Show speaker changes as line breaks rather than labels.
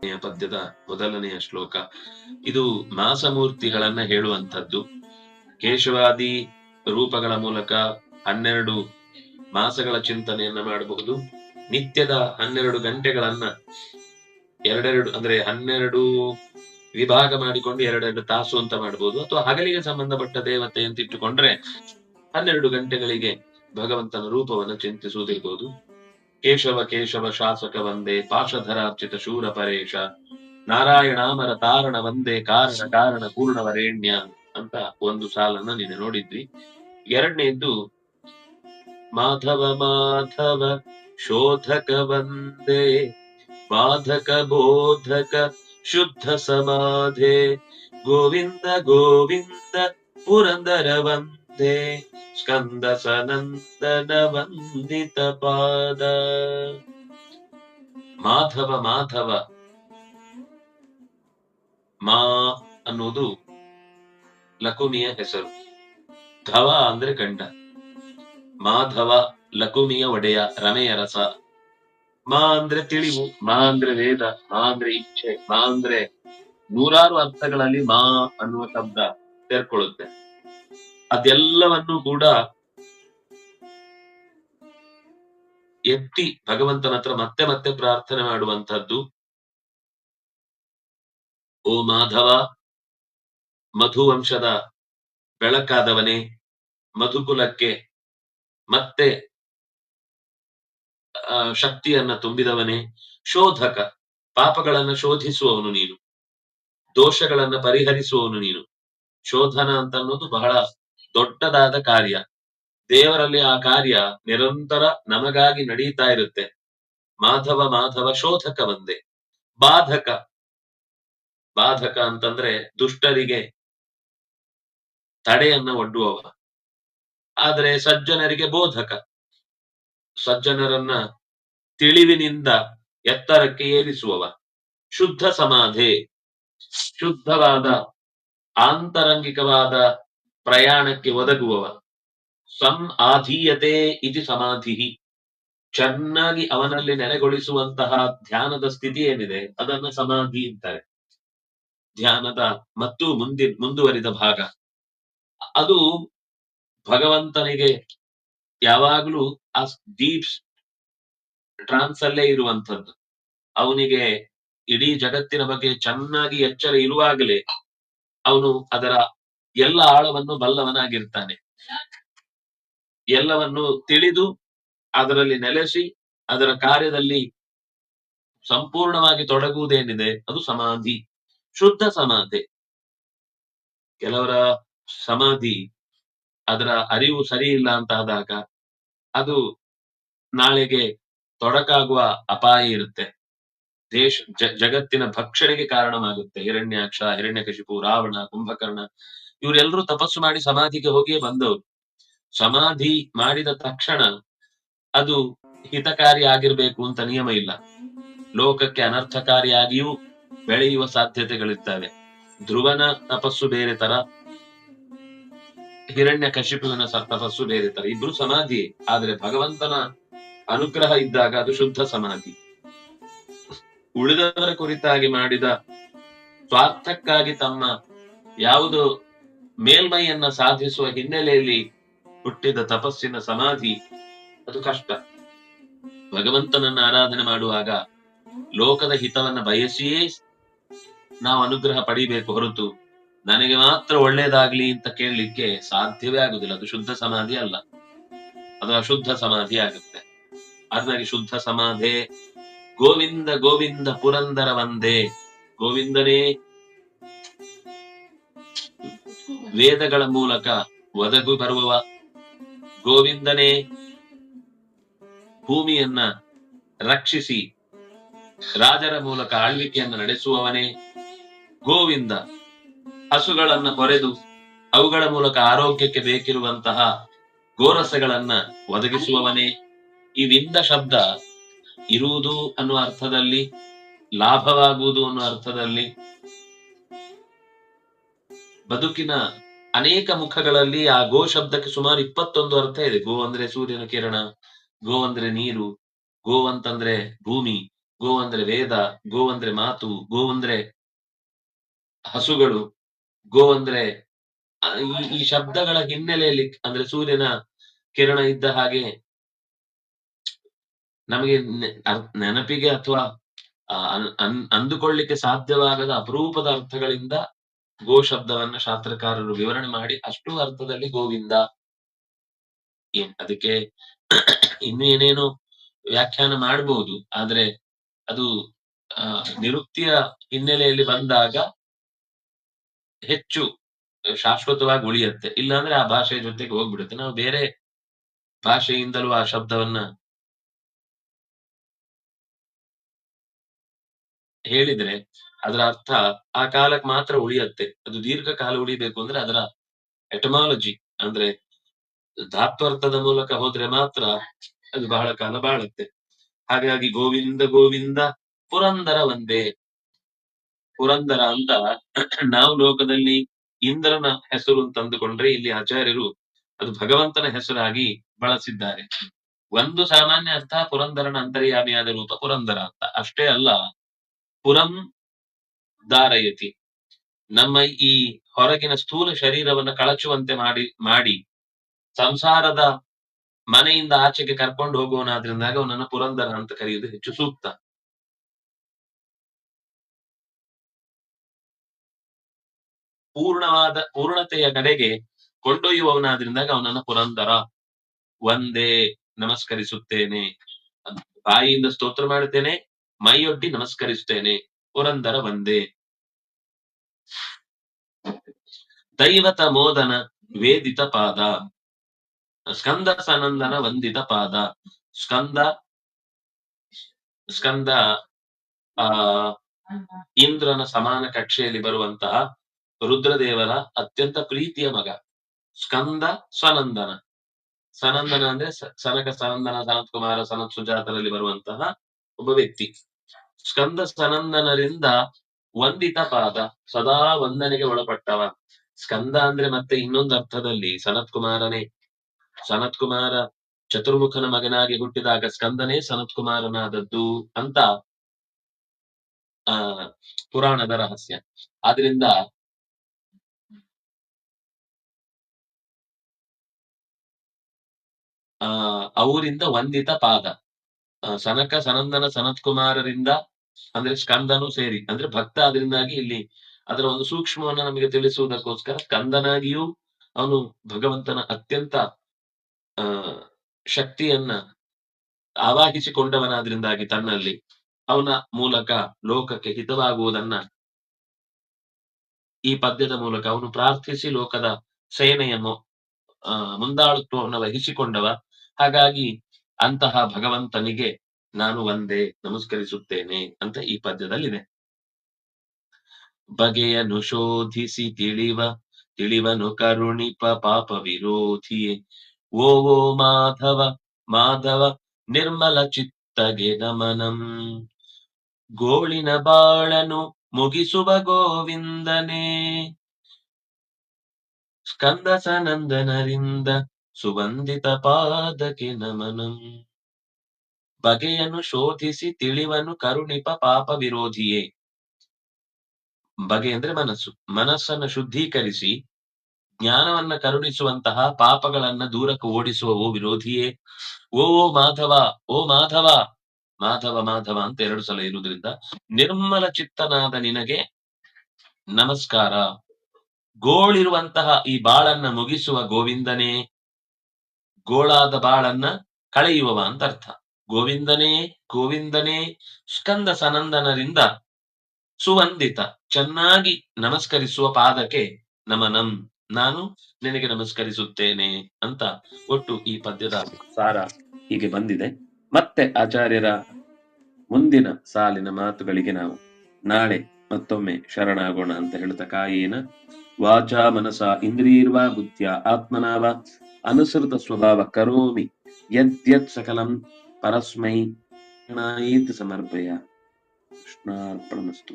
ಪದ್ಯದ ಮೊದಲನೆಯ ಶ್ಲೋಕ. ಇದು ಮಾಸಮೂರ್ತಿಗಳನ್ನ ಹೇಳುವಂತದ್ದು ಕೇಶವಾದಿ ರೂಪಗಳ ಮೂಲಕ ಹನ್ನೆರಡು ಮಾಸಗಳ ಚಿಂತನೆಯನ್ನ ಮಾಡಬಹುದು. ನಿತ್ಯದ ಹನ್ನೆರಡು ಗಂಟೆಗಳನ್ನ ಎರಡೆರಡು ಅಂದ್ರೆ ಹನ್ನೆರಡು ವಿಭಾಗ ಮಾಡಿಕೊಂಡು ಎರಡೆರಡು ತಾಸು ಅಂತ ಮಾಡಬಹುದು. ಅಥವಾ ಹಗಲಿಗೆ ಸಂಬಂಧಪಟ್ಟ ದೇವತೆ ಅಂತ ಇಟ್ಟುಕೊಂಡ್ರೆ ಹನ್ನೆರಡು ಗಂಟೆಗಳಿಗೆ ಭಗವಂತನ ರೂಪವನ್ನು ಚಿಂತಿಸುವುದಿರ್ಬೋದು. ಕೇಶವ ಕೇಶವ ಶಾಸಕ ವಂದೇ ಪಾಶಧರಾರ್ಚಿತ ಶೂರ ಪರೇಶ. ನಾರಾಯಣಾಮರ ತಾರಣ ವಂದೇ ಕಾರಣ ಕಾರಣ ಪೂರ್ಣವರೇಣ್ಯ ಅಂತ ಒಂದು ಸಾಲನ್ನ ನೀನು ನೋಡಿದ್ವಿ. ಎರಡನೇದ್ದು, ಮಾಧವ ಮಾಧವ ಶೋಧಕ ವಂದೇ ಬಾಧಕ ಬೋಧಕ ಶುದ್ಧ ಸಮಾಧೆ, ಗೋವಿಂದ ಗೋವಿಂದ ಪುರಂದರ ವಂದೇ. ಸ್ಕಂದ ಸನಂದನ ವಂದಿತ ಪಾದ ಮಾಧವ ಮಾಧವ. ಮಾ ಅನ್ನುವುದು ಲಕುಮಿಯ ಹೆಸರು. ಧವ ಅಂದ್ರೆ ಗಂಡ. ಮಾಧವ, ಲಕುಮಿಯ ಒಡೆಯ, ರಮೆಯ ರಸ. ಮಾ ಅಂದ್ರೆ ತಿಳಿವು, ಮಾ ಅಂದ್ರೆ ವೇದ, ಮಾ ಅಂದ್ರೆ ಇಚ್ಛೆ, ಮಾ ಅಂದ್ರೆ ನೂರಾರು ಅರ್ಥಗಳಲ್ಲಿ ಮಾ ಅನ್ನುವ ಶಬ್ದ ಸೇರ್ಕೊಳ್ಳುತ್ತೆ ಅದೆಲ್ಲವನ್ನು ಕೂಡ ಎತ್ತಿ ಭಗವಂತನ ಹತ್ರ ಮತ್ತೆ ಮತ್ತೆ ಪ್ರಾರ್ಥನೆ ಮಾಡುವಂತಹದ್ದು ಓ ಮಾಧವ, ಮಧುವಂಶದ ಬೆಳಕಾದವನೇ, ಮಧುಕುಲಕ್ಕೆ ಮತ್ತೆ ಶಕ್ತಿಯನ್ನ ತುಂಬಿದವನೇ, ಶೋಧಕ, ಪಾಪಗಳನ್ನ ಶೋಧಿಸುವವನು ನೀನು, ದೋಷಗಳನ್ನ ಪರಿಹರಿಸುವವನು ನೀನು. ಶೋಧನ ಅಂತ ಅನ್ನೋದು ಬಹಳ ದೊಡ್ಡದಾದ ಕಾರ್ಯ. ದೇವರಲ್ಲಿ ಆ ಕಾರ್ಯ ನಿರಂತರ ನಮಗಾಗಿ ನಡೀತಾ ಇರುತ್ತೆ. ಮಾಧವ ಮಾಧವ ಶೋಧಕ ಒಂದೇ. ಬಾಧಕ. ಬಾಧಕ ಅಂತಂದ್ರೆ ದುಷ್ಟರಿಗೆ ತಡೆಯನ್ನ ಒಡ್ಡುವವ. ಆದ್ರೆ ಸಜ್ಜನರಿಗೆ ಬೋಧಕ. ಸಜ್ಜನರನ್ನ ತಿಳಿವಿನಿಂದ ಎತ್ತರಕ್ಕೆ ಏರಿಸುವವ. ಶುದ್ಧ ಸಮಾಧಿ. ಶುದ್ಧವಾದ, ಆಂತರಂಗಿಕವಾದ ಪ್ರಯಾಣಕ್ಕೆ ಒದಗುವವ. ಸಂ ಆಧೀಯತೆ ಇತಿ ಸಮಾಧಿ ಚೆನ್ನಾಗಿ ಅವನಲ್ಲಿ ನೆಲೆಗೊಳಿಸುವಂತಹ ಧ್ಯಾನದ ಸ್ಥಿತಿ ಏನಿದೆ? ಅದನ್ನ ಸಮಾಧಿ ಅಂತಾರೆ. ಧ್ಯಾನದ ಮತ್ತು ಮುಂದಿ, ಮುಂದುವರಿದ ಭಾಗ. ಅದು ಭಗವಂತನಿಗೆ ಯಾವಾಗ್ಲೂ ಆ ಡೀಪ್ ಟ್ರಾನ್ಸ್ ಅಲ್ಲೇ ಇರುವಂಥದ್ದು. ಅವನಿಗೆ ಇಡೀ ಜಗತ್ತಿನ ಬಗ್ಗೆ ಚೆನ್ನಾಗಿ ಎಚ್ಚರ ಇರುವಾಗಲೇ ಅವನು ಅದರ ಎಲ್ಲ ಆಳವನ್ನು ಬಲ್ಲವನಾಗಿರ್ತಾನೆ. ಎಲ್ಲವನ್ನು ತಿಳಿದು ಅದರಲ್ಲಿ ನೆಲೆಸಿ ಅದರ ಕಾರ್ಯದಲ್ಲಿ ಸಂಪೂರ್ಣವಾಗಿ ತೊಡಗುವುದೇನಿದೆ? ಅದು ಸಮಾಧಿ, ಶುದ್ಧ ಸಮಾಧಿ. ಕೆಲವರ ಸಮಾಧಿ ಅದರ ಅರಿವು ಸರಿ ಇಲ್ಲ ಅಂತ ಆದಾಗ ಅದು ನಾಳೆಗೆ ತೊಡಕಾಗುವ ಅಪಾಯ ಇರುತ್ತೆ. ದೇಶ ಜಗತ್ತಿನ ಭಕ್ಷಣೆಗೆ ಕಾರಣವಾಗುತ್ತೆ. ಹಿರಣ್ಯಾಕ್ಷ, ಹಿರಣ್ಯಕಶಿಪು, ರಾವಣ, ಕುಂಭಕರ್ಣ ಇವರೆಲ್ಲರೂ ತಪಸ್ಸು ಮಾಡಿ ಸಮಾಧಿಗೆ ಹೋಗಿ ಬಂದವರು. ಸಮಾಧಿ ಮಾಡಿದ ತಕ್ಷಣ ಅದು ಹಿತಕಾರಿ ಆಗಿರ್ಬೇಕು ಅಂತ ನಿಯಮ ಇಲ್ಲ. ಲೋಕಕ್ಕೆ ಅನರ್ಥಕಾರಿಯಾಗಿಯೂ ಬೆಳೆಯುವ ಸಾಧ್ಯತೆಗಳಿರ್ತವೆ ಧ್ರುವನ ತಪಸ್ಸು ಬೇರೆ ತರ, ಹಿರಣ್ಯ ಕಶಿಪುವಿನ ತಪಸ್ಸು ಬೇರೆ ತರ. ಇಬ್ರು ಸಮಾಧಿ, ಆದ್ರೆ ಭಗವಂತನ ಅನುಗ್ರಹ ಇದ್ದಾಗ ಅದು ಶುದ್ಧ ಸಮಾಧಿ. ಉಳಿದವರ ಕುರಿತಾಗಿ ಮಾಡಿದ ಸ್ವಾರ್ಥಕ್ಕಾಗಿ ತಮ್ಮ ಯಾವುದು ಮೇಲ್ಮೈಯನ್ನ ಸಾಧಿಸುವ ಹಿನ್ನೆಲೆಯಲ್ಲಿ ಹುಟ್ಟಿದ ತಪಸ್ಸಿನ ಸಮಾಧಿ, ಅದು ಕಷ್ಟ. ಭಗವಂತನನ್ನ ಆರಾಧನೆ ಮಾಡುವಾಗ ಲೋಕದ ಹಿತವನ್ನ ಬಯಸಿಯೇ ನಾವು ಅನುಗ್ರಹ ಪಡಿಬೇಕು ಹೊರತು ನನಗೆ ಮಾತ್ರ ಒಳ್ಳೇದಾಗ್ಲಿ ಅಂತ ಕೇಳಲಿಕ್ಕೆ ಸಾಧ್ಯವೇ ಆಗುದಿಲ್ಲ. ಅದು ಶುದ್ಧ ಸಮಾಧಿ ಅಲ್ಲ. ಅದು ಅಶುದ್ಧ ಸಮಾಧಿ ಆಗುತ್ತೆ. ಅದನ್ನಾಗಿ ಶುದ್ಧ ಸಮಾಧಿ, ಗೋವಿಂದ ಗೋವಿಂದ ಪುರಂದರ ವಂದೇ. ಗೋವಿಂದನೇ ವೇದಗಳ ಮೂಲಕ ಒದಗು ಬರುವವ. ಗೋವಿಂದನೇ ಭೂಮಿಯನ್ನ ರಕ್ಷಿಸಿ ರಾಜರ ಮೂಲಕ ಆಳ್ವಿಕೆಯನ್ನು ನಡೆಸುವವನೇ ಗೋವಿಂದ. ಹಸುಗಳನ್ನ ಕೊರೆದು ಅವುಗಳ ಮೂಲಕ ಆರೋಗ್ಯಕ್ಕೆ ಬೇಕಿರುವಂತಹ ಗೋರಸಗಳನ್ನ ಒದಗಿಸುವವನೇ. ಈ ವಿಂದ ಶಬ್ದ ಇರುವುದು ಅನ್ನುವ ಅರ್ಥದಲ್ಲಿ, ಲಾಭವಾಗುವುದು ಅನ್ನುವ ಅರ್ಥದಲ್ಲಿ ಬದುಕಿನ ಅನೇಕ ಮುಖಗಳಲ್ಲಿ ಆ ಗೋ ಶಬ್ದಕ್ಕೆ ಸುಮಾರು ಇಪ್ಪತ್ತೊಂದು ಅರ್ಥ ಇದೆ. ಗೋ ಅಂದ್ರೆ ಸೂರ್ಯನ ಕಿರಣ, ಗೋ ಅಂದ್ರೆ ನೀರು, ಗೋ ಅಂತಂದ್ರೆ ಭೂಮಿ, ಗೋ ಅಂದ್ರೆ ವೇದ, ಗೋ ಅಂದ್ರೆ ಮಾತು, ಗೋ ಅಂದ್ರೆ ಹಸುಗಳು, ಗೋ ಅಂದ್ರೆ ಈ ಶಬ್ದಗಳ ಹಿನ್ನೆಲೆಯಲ್ಲಿ ಅಂದ್ರೆ ಸೂರ್ಯನ ಕಿರಣ ಇದ್ದ ಹಾಗೆ ನಮಗೆ ನೆನಪಿಗೆ ಅಥವಾ ಅಂದುಕೊಳ್ಳಿಕ್ಕೆ ಸಾಧ್ಯವಾಗದ ಅಪರೂಪದ ಅರ್ಥಗಳಿಂದ ಗೋ ಶಬ್ದವನ್ನ ಶಾಸ್ತ್ರಕಾರರು ವಿವರಣೆ ಮಾಡಿ ಅಷ್ಟು ಅರ್ಥದಲ್ಲಿ ಗೋವಿಂದ ಏನ್ ಅದಕ್ಕೆ ಇನ್ನು ಏನೇನು ವ್ಯಾಖ್ಯಾನ ಮಾಡಬಹುದು ಆದ್ರೆ ಅದು ಆ, ನಿರುಕ್ತಿಯ ಹಿನ್ನೆಲೆಯಲ್ಲಿ ಬಂದಾಗ ಹೆಚ್ಚು ಶಾಶ್ವತವಾಗಿ ಉಳಿಯುತ್ತೆ. ಇಲ್ಲಾಂದ್ರೆ ಆ ಭಾಷೆಯ ಜೊತೆಗೆ ಹೋಗ್ಬಿಡುತ್ತೆ. ನಾವು ಬೇರೆ ಭಾಷೆಯಿಂದಲೂ ಆ ಶಬ್ದವನ್ನ ಹೇಳಿದ್ರೆ ಅದರ ಅರ್ಥ ಆ ಕಾಲಕ್ಕೆ ಮಾತ್ರ ಉಳಿಯತ್ತೆ. ಅದು ದೀರ್ಘಕಾಲ ಉಳಿಬೇಕು ಅಂದ್ರೆ ಅದರ ಎಟಮಾಲಜಿ ಅಂದ್ರೆ ಧಾತ್ವರ್ಥದ ಮೂಲಕ ಹೋದ್ರೆ ಮಾತ್ರ ಅದು ಬಹಳ ಕಾಲ ಬಾಳುತ್ತೆ. ಹಾಗಾಗಿ ಗೋವಿಂದ ಗೋವಿಂದ ಪುರಂದರ ಒಂದೇ ಪುರಂದರ ಅಂತ ನಾವು ಲೋಕದಲ್ಲಿ ಇಂದ್ರನ ಹೆಸರು ತಂದುಕೊಂಡ್ರೆ ಇಲ್ಲಿ ಆಚಾರ್ಯರು ಅದು ಭಗವಂತನ ಹೆಸರಾಗಿ ಬಳಸಿದ್ದಾರೆ. ಒಂದು ಸಾಮಾನ್ಯ ಅರ್ಥ ಪುರಂದರನ ಅಂತರ್ಯಾಮಿಯಾದ ರೂಪ ಪುರಂದರ ಅಂತ. ಅಷ್ಟೇ ಅಲ್ಲ ಪುರಂ ಧಾರಯತಿ ನಮ್ಮ ಈ ಹೊರಗಿನ ಸ್ಥೂಲ ಶರೀರವನ್ನು ಕಳಚುವಂತೆ ಮಾಡಿ ಮಾಡಿ ಸಂಸಾರದ ಮನೆಯಿಂದ ಆಚೆಗೆ ಕರ್ಕೊಂಡು ಹೋಗುವನಾದ್ರಿಂದಾಗ ಅವನನ್ನು ಪುರಂದರ ಅಂತ ಕರೆಯುವುದು ಹೆಚ್ಚು ಸೂಕ್ತ. ಪೂರ್ಣವಾದ, ಪೂರ್ಣತೆಯ ಕಡೆಗೆ ಕೊಂಡೊಯ್ಯುವವನಾದ್ರಿಂದಾಗ ಅವನನ್ನ ಪುರಂದರ ಒಂದೇ ನಮಸ್ಕರಿಸುತ್ತೇನೆ ಬಾಯಿಯಿಂದ ಸ್ತೋತ್ರ ಮಾಡುತ್ತೇನೆ. ಮೈಯೊಡ್ಡಿ ನಮಸ್ಕರಿಸುತ್ತೇನೆ. ಪುರಂದರ ಒಂದೇ ದೈವತ ಮೋದನ ವೇದಿತ ಪಾದ. ಸ್ಕಂದ ಸನಂದನ ವಂದಿತ ಪಾದ. ಸ್ಕಂದ ಸ್ಕಂದ, ಆ, ಇಂದ್ರನ ಸಮಾನ ಕಕ್ಷೆಯಲ್ಲಿ ಬರುವಂತಹ ರುದ್ರದೇವರ ಅತ್ಯಂತ ಪ್ರೀತಿಯ ಮಗ. ಸ್ಕಂದ ಸನಂದನ. ಸನಂದನ ಅಂದ್ರೆ ಸನಕ ಸನಂದನ ಸನತ್ ಕುಮಾರ ಸನತ್ ಸುಜಾತರಲ್ಲಿ ಬರುವಂತಹ ಒಬ್ಬ ವ್ಯಕ್ತಿ. ಸ್ಕಂದ ಸನಂದನರಿಂದ ವಂದಿತ ಪಾದ, ಸದಾ ವಂದನೆಗೆ ಒಳಪಟ್ಟವ. ಸ್ಕಂದ ಅಂದ್ರೆ ಮತ್ತೆ ಇನ್ನೊಂದು ಅರ್ಥದಲ್ಲಿ ಸನತ್ ಕುಮಾರನೇ ಸನತ್ ಕುಮಾರ ಚತುರ್ಮುಖನ ಮಗನಾಗಿ ಹುಟ್ಟಿದಾಗ ಸ್ಕಂದನೇ ಸನತ್ ಕುಮಾರನಾದದ್ದು ಅಂತ, ಆ, ಪುರಾಣದ ರಹಸ್ಯ. ಆದ್ರಿಂದ ಆ, ಅವರಿಂದ ವಂದಿತ ಪಾದ. ಸನಕ, ಸನಂದನ ಸನತ್ ಕುಮಾರರಿಂದ ಅಂದ್ರೆ ಸ್ಕಂದನು ಸೇರಿ, ಅಂದ್ರೆ ಭಕ್ತ ಅದರಿಂದಾಗಿ ಇಲ್ಲಿ ಅದರ ಒಂದು ಸೂಕ್ಷ್ಮವನ್ನ ನಮಗೆ ತಿಳಿಸುವುದಕ್ಕೋಸ್ಕರ ಸ್ಕಂದನಾಗಿಯೂ ಅವನು ಭಗವಂತನ ಅತ್ಯಂತ, ಆ, ಶಕ್ತಿಯನ್ನ ಆವಾಹಿಸಿಕೊಂಡವನಾದ್ರಿಂದಾಗಿ ತನ್ನಲ್ಲಿ ಅವನ ಮೂಲಕ ಲೋಕಕ್ಕೆ ಹಿತವಾಗುವುದನ್ನ ಈ ಪದ್ಯದ ಮೂಲಕ ಅವನು ಪ್ರಾರ್ಥಿಸಿ ಲೋಕದ ಸೇನೆಯನ್ನು ಮುಂದಾಳುತ್ವವನ್ನು ವಹಿಸಿಕೊಂಡವ. ಹಾಗಾಗಿ ಅಂತಹ ಭಗವಂತನಿಗೆ ನಾನು ಒಂದೇ ನಮಸ್ಕರಿಸುತ್ತೇನೆ ಅಂತ ಈ ಪದ್ಯದಲ್ಲಿದೆ. ಬಗೆಯನು ಶೋಧಿಸಿ ತಿಳಿವ, ತಿಳಿವನು ಕರುಣಿಪ ಪಾಪ ವಿರೋಧಿಯೇ. ಓ ಓ ಮಾಧವ ಮಾಧವ, ನಿರ್ಮಲ ಚಿತ್ತಗೆ ನಮನಂ. ಗೋಳಿನ ಬಾಳನು ಮುಗಿಸುವ ಗೋವಿಂದನೇ. ಸ್ಕಂದ ಸನಂದನರಿಂದ ಸುವಂದಿತ ಪಾದಕೆ ನಮನಂ. ಬಗೆಯನ್ನು ಶೋಧಿಸಿ ತಿಳಿವನು ಕರುಣಿಪ ಪಾಪ ವಿರೋಧಿಯೇ. ಬಗೆ ಅಂದ್ರೆ ಮನಸ್ಸು. ಮನಸ್ಸನ್ನು ಶುದ್ಧೀಕರಿಸಿ, ಜ್ಞಾನವನ್ನ ಕರುಣಿಸುವಂತಹ ಪಾಪಗಳನ್ನ ದೂರಕ್ಕೆ ಓಡಿಸುವ ಓ ವಿರೋಧಿಯೇ. ಓ ಓ ಮಾಧವ ಓ ಮಾಧವ ಮಾಧವ ಮಾಧವ ಅಂತ ಎರಡು ಸಲ ಇರುವುದರಿಂದ ನಿರ್ಮಲ ಚಿತ್ತನಾದ ನಿನಗೆ ನಮಸ್ಕಾರ. ಗೋಳಿರುವಂತಹ ಈ ಬಾಳನ್ನ ಮುಗಿಸುವ ಗೋವಿಂದನೇ. ಗೋಳಾದ ಬಾಳನ್ನ ಕಳೆಯುವವ ಅಂತ ಅರ್ಥ ಗೋವಿಂದನೇ ಗೋವಿಂದನೇ, ಸ್ಕಂದ ಸನಂದನರಿಂದ ಸುವಂದಿತ, ಚೆನ್ನಾಗಿ ನಮಸ್ಕರಿಸುವ ಪಾದಕ್ಕೆ ನಮನಂ, ನಾನು ನಿನಗೆ ನಮಸ್ಕರಿಸುತ್ತೇನೆ ಅಂತ ಒಟ್ಟು ಈ ಪದ್ಯದ ಸಾರ ಹೀಗೆ ಬಂದಿದೆ. ಮತ್ತೆ ಆಚಾರ್ಯರ ಮುಂದಿನ ಸಾಲಿನ ಮಾತುಗಳಿಗೆ ನಾವು ನಾಳೆ ಮತ್ತೊಮ್ಮೆ ಶರಣಾಗೋಣ ಅಂತ ಹೇಳ್ತಾ ಕಾಯೇನ, ವಾಚಾ ಮನಸ ಇಂದ್ರಿಯರ್ವಾ ಬುದ್ಧಿಯ ಆತ್ಮನಾವ, ಅನುಸೃತ ಸ್ವಭಾವ ಕರೋಮಿ, ಯದ್ಯತ್ ಸಕಲಂ ಪರಸ್ಮೈ ಸಮರ್ಪಯ. ಕೃಷ್ಣಾರ್ಪಣಮಸ್ತು.